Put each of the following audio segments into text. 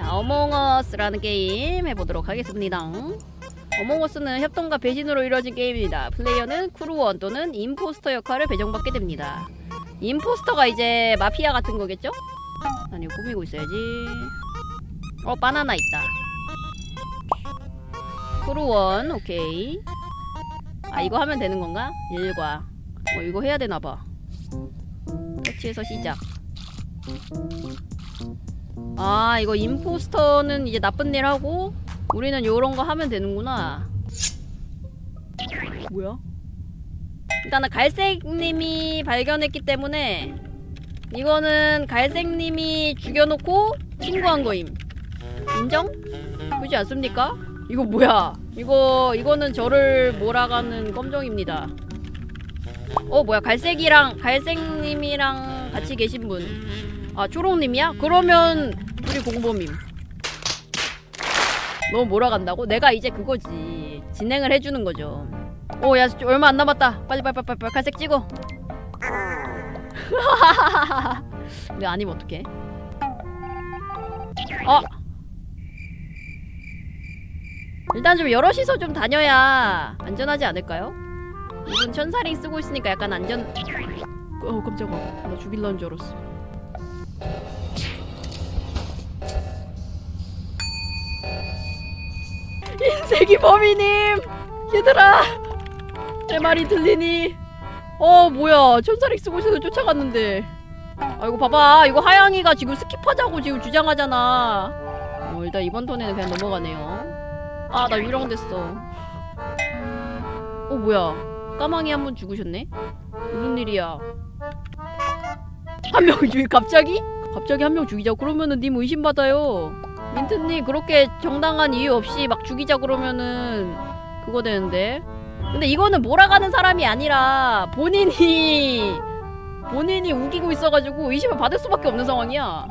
자, 어몽어스라는 게임 해보도록 하겠습니다. 어몽어스는 협동과 배신으로 이루어진 게임입니다. 플레이어는 크루원 또는 임포스터 역할을 배정받게 됩니다. 임포스터가 이제 마피아 같은 거겠죠? 난 이거 꾸미고 있어야지. 어, 바나나 있다. 크루원, 오케이. 아, 이거 하면 되는 건가? 일과. 어, 이거 해야 되나 봐. 터치해서 시작. 아 이거 임포스터는 이제 나쁜 일 하고 우리는 요런 거 하면 되는구나 뭐야? 일단은 갈색님이 발견했기 때문에 이거는 갈색님이 죽여놓고 신고한 거임 인정? 그렇지 않습니까? 이거 뭐야 이거 이거는 저를 몰아가는 검정입니다 어 뭐야 갈색이랑 갈색님이랑 같이 계신 분 아 초록님이야? 그러면 우리 공범임. 너무 몰아간다고? 내가 이제 그거지. 진행을 해주는 거죠. 오, 야, 얼마 안 남았다. 빨리, 빨리, 빨리, 빨리, 빨리 갈색 찍어. 근데 아니면 어떡해? 어! 일단 좀 여럿이서 좀 다녀야 안전하지 않을까요? 이분 천사링 쓰고 있으니까 약간 안전... 어, 깜짝아. 나 죽일라는 줄 알았어. 인색이 범인님 얘들아! 내 말이 들리니? 어 뭐야. 천사릭 쓰고 있어서 쫓아갔는데. 아 이거 봐봐. 이거 하양이가 지금 스킵하자고 지금 주장하잖아. 어 일단 이번 턴에는 그냥 넘어가네요. 아 나 유령됐어. 어 뭐야 까망이 한분 죽으셨네? 무슨 일이야? 한 명 죽이 갑자기? 갑자기 한 명 죽이자. 그러면은 님 의심받아요. 민트님 그렇게 정당한 이유 없이 막 죽이자 그러면은 그거 되는데. 근데 이거는 몰아가는 사람이 아니라 본인이 본인이 우기고 있어가지고 의심을 받을 수밖에 없는 상황이야.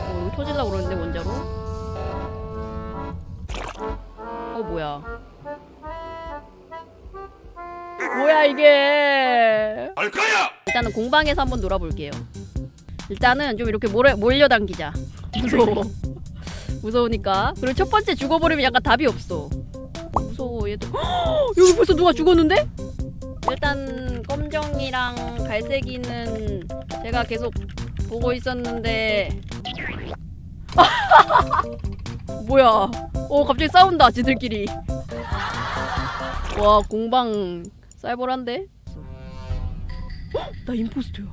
어 이거 터질라 그러는데 원자로? 어 뭐야 뭐야 이게 알 거야! 일단은 공방에서 한번 놀아볼게요. 일단은 좀 이렇게 몰려, 몰려당기자. 무서워. 무서우니까. 그리고 첫 번째 죽어버리면 약간 답이 없어. 무서워 얘도. 헉! 여기 벌써 누가 죽었는데? 일단 검정이랑 갈색이는 제가 계속 보고 있었는데 뭐야? 어 갑자기 싸운다 지들끼리. 와 공방 쌀벌한데? 헉! 나 임포스터야.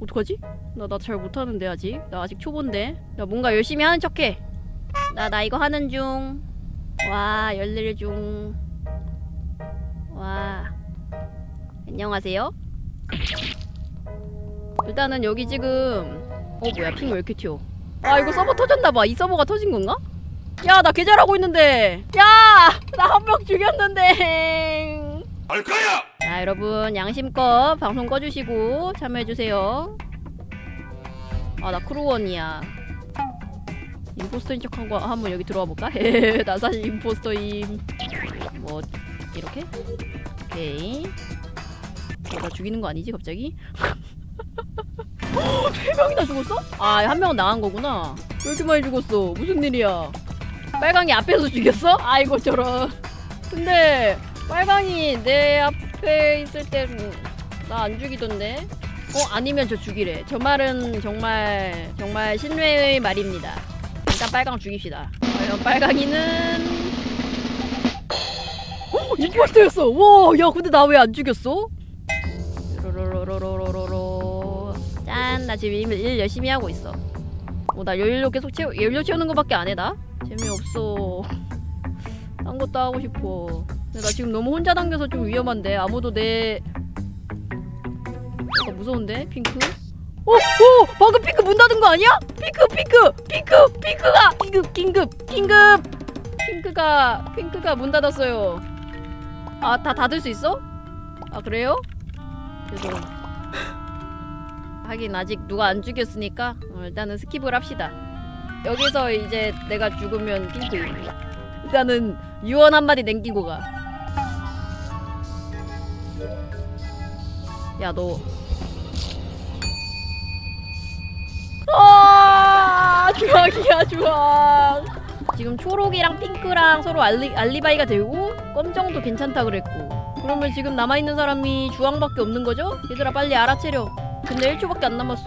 어떡하지? 나 나 잘 못하는데 아직. 나 아직 초보인데. 나 뭔가 열심히 하는 척해. 나 나 이거 하는 중. 와 열일 중. 와. 안녕하세요. 일단은 여기 지금 어 뭐야 핑 왜 이렇게 튀어? 아 이거 서버 터졌나봐. 이 서버가 터진 건가? 야나 계좌하고 있는데. 야 나 한 명 죽였는데. 알 거야! 자 여러분 양심껏 방송 꺼주시고 참여해주세요 아나 크루원이야 임포스터인 척한 거 한번 여기 들어와 볼까? 나 사실 임포스터임 뭐 이렇게? 오케이 어, 나 죽이는 거 아니지 갑자기? 헉, 세 명이나 죽었어? 아 한 명은 나간 거구나 왜 이렇게 많이 죽었어 무슨 일이야 빨강이 앞에서 죽였어? 아이고 저런 근데 빨강이 내 앞에 있을 때나 안 죽이던데. 어 아니면 저 죽이래. 저 말은 정말 정말 신뢰의 말입니다. 일단 빨강 죽입시다. 과연 빨강이는 어, 임포스터였어. 와, 야 근데 나 왜 안 죽였어? 짠, 나 지금 일, 일 열심히 하고 있어. 뭐 나 연료 계속 채우 연료 채우는 거밖에 안 해 나? 재미없어. 딴 것도 하고 싶어. 근데 나 지금 너무 혼자 당겨서 좀 위험한데 아무도 내 약간 무서운데 핑크? 어, 어, 방금 핑크 문 닫은 거 아니야? 핑크, 핑크, 핑크, 핑크가 긴급, 긴급, 긴급. 핑크가 핑크가 문 닫았어요. 아, 다 닫을 수 있어? 아 그래요? 죄송. 하긴 아직 누가 안 죽였으니까 어, 일단은 스킵을 합시다. 여기서 이제 내가 죽으면 핑크. 일단은 유언 한마디 남기고 가. 야 너. 주황이야 주황 지금 초록이랑 핑크랑 서로 알리, 알리바이가 되고 검정도 괜찮다 그랬고. 그러면 지금 남아있는 사람이 주황밖에 없는 거죠? 얘들아 빨리 알아채려. 근데 1초밖에 안 남았어.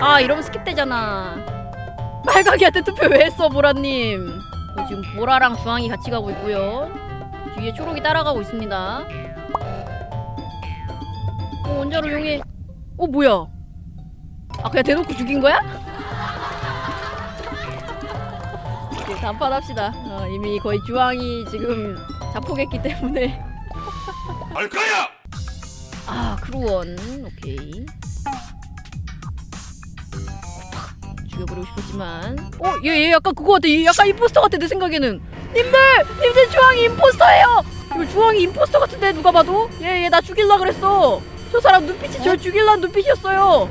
아 이러면 스킵되잖아. 빨강이한테 투표 왜 했어 보라님? 어, 지금 보라랑 주황이 같이 가고 있고요. 뒤에 초록이 따라가고 있습니다 어 원자로 용해. 어 뭐야? 아 그냥 대놓고 죽인 거야? 이제 단판 합시다. 어, 이미 거의 주황이 지금 자폭했기 때문에. 할 거야. 아 크루원. 오케이. 죽여버리고 싶었지만. 어 얘 얘 약간 그거 같아. 얘 약간 임포스터 같아 내 생각에는. 님들! 님들 주황이 임포스터예요! 이거 주황이 임포스터 같은데 누가 봐도? 얘 얘 나 죽일라 그랬어 저 사람 눈빛이 저 죽일란 눈빛이었어요.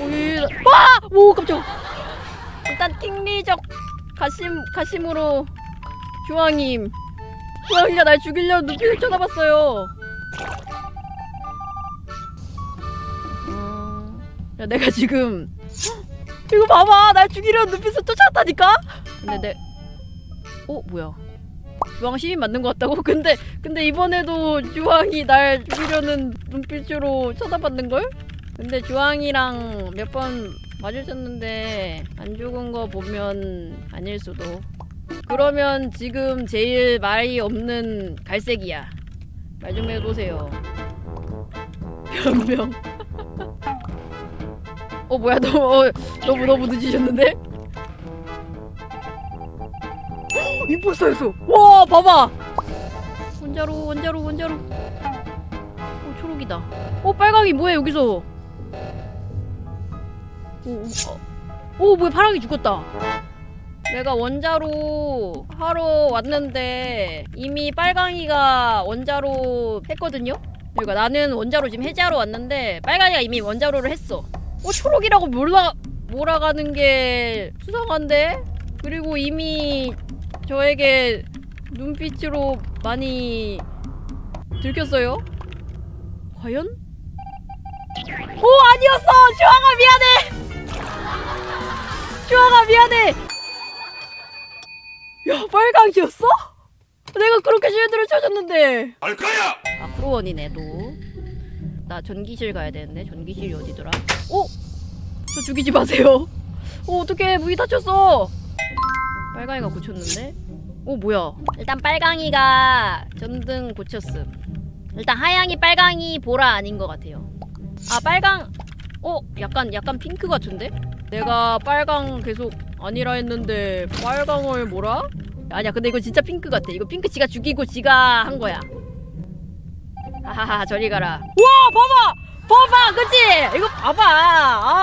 오얘와오 깜짝 일단 킹리적 가심 가심으로 주황임. 주황이가 날 죽이려 눈빛을 쳐다봤어요. 음, 야 내가 지금 이거 봐봐. 날 죽이려 눈빛을 쫓아왔다니까? 근데 내 어? 뭐야 주황 시민 맞는 것 같다고? 근데 근데 이번에도 주황이 날 죽이려는 눈빛으로 쳐다봤는 걸? 근데 주황이랑 몇 번 마주쳤는데 안 죽은 거 보면 아닐 수도 그러면 지금 제일 말이 없는 갈색이야 말 좀 해보세요 변명 어 뭐야 너무 어, 너무 너무 늦으셨는데? 임포스터였어. 와 봐봐. 원자로 원자로 원자로. 어 초록이다. 어 빨강이 뭐야 여기서? 오, 오, 어. 오 뭐야 파랑이 죽었다. 내가 원자로 하러 왔는데 이미 빨강이가 원자로 했거든요. 그러니까 나는 원자로 지금 해제하러 왔는데 빨강이가 이미 원자로를 했어. 어 초록이라고 몰라 몰아가는 게 수상한데? 그리고 이미 저에게 눈빛으로 많이 들켰어요. 과연? 오 아니었어 주황아 미안해. 주황아 미안해. 야 빨강이었어? 내가 그렇게 실드를 쳐줬는데. 할 거야. 아 프로원이네 또. 나 전기실 가야 되는데 전기실이 어디더라? 어? 저 죽이지 마세요. 어 어떡해 문이 닫혔어. 빨강이가 고쳤는데? 어 뭐야? 일단 빨강이가 전등 고쳤음. 일단 하양이 빨강이 보라 아닌 것 같아요. 아 빨강. 어 약간 약간 핑크 같은데? 내가 빨강 계속 아니라 했는데 빨강을 뭐라? 아니야 근데 이거 진짜 핑크 같아. 이거 핑크 지가 죽이고 지가 한 거야. 하하하 저리 가라. 와 봐봐 봐봐 그치? 이거 봐봐.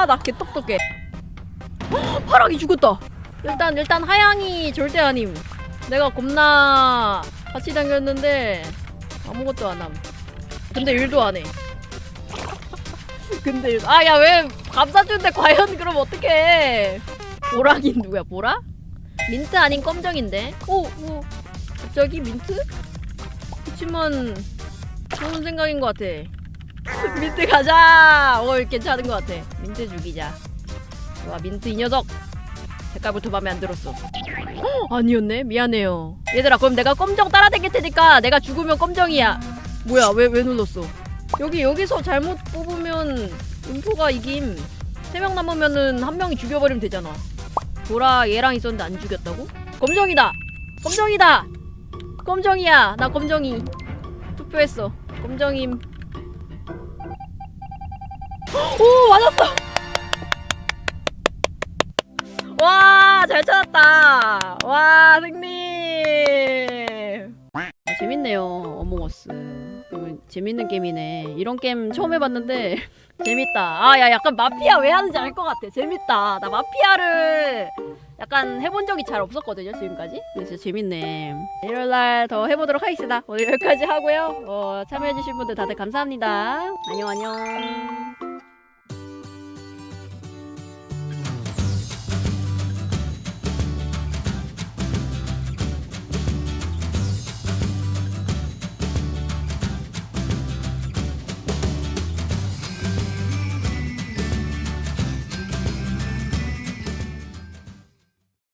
아 나 개똑똑해. 헉, 파랑이 죽었다. 일단 일단 하양이 절대 아님. 내가 겁나 같이 다녔는데 아무것도 안 함. 근데 일도 안 해. 근데 일... 아야 왜 감싸주는데 과연 그럼 어떡해? 보라긴 누구야 보라? 민트 아닌 검정인데? 오, 오 갑자기 민트? 그치만 좋은 생각인 것 같아. 민트 가자. 어 괜찮은 것 같아. 민트 죽이자. 좋아 민트 이 녀석. 색깔부터 마음에 안 들었어. 헉, 아니었네. 미안해요. 얘들아 그럼 내가 검정 따라다닐 테니까 내가 죽으면 검정이야. 뭐야 왜 왜 눌렀어? 여기 여기서 잘못 뽑으면 인포가 이김. 세 명 남으면은 한 명이 죽여버리면 되잖아. 보라 얘랑 있었는데 안 죽였다고? 검정이다. 검정이다. 검정이야. 나 검정이. 투표했어. 검정임. 오 맞았어. 잘 찾았다. 와, 승리. 아, 재밌네요. 어몽어스. 재밌는 게임이네. 이런 게임 처음 해봤는데 재밌다. 아, 야, 약간 마피아 왜 하는지 알 것 같아. 재밌다. 나 마피아를 약간 해본 적이 잘 없었거든요, 지금까지. 근데 진짜 재밌네. 일요일 날 더 해보도록 하겠습니다. 오늘 여기까지 하고요. 어, 참여해주신 분들 다들 감사합니다. 안녕, 안녕.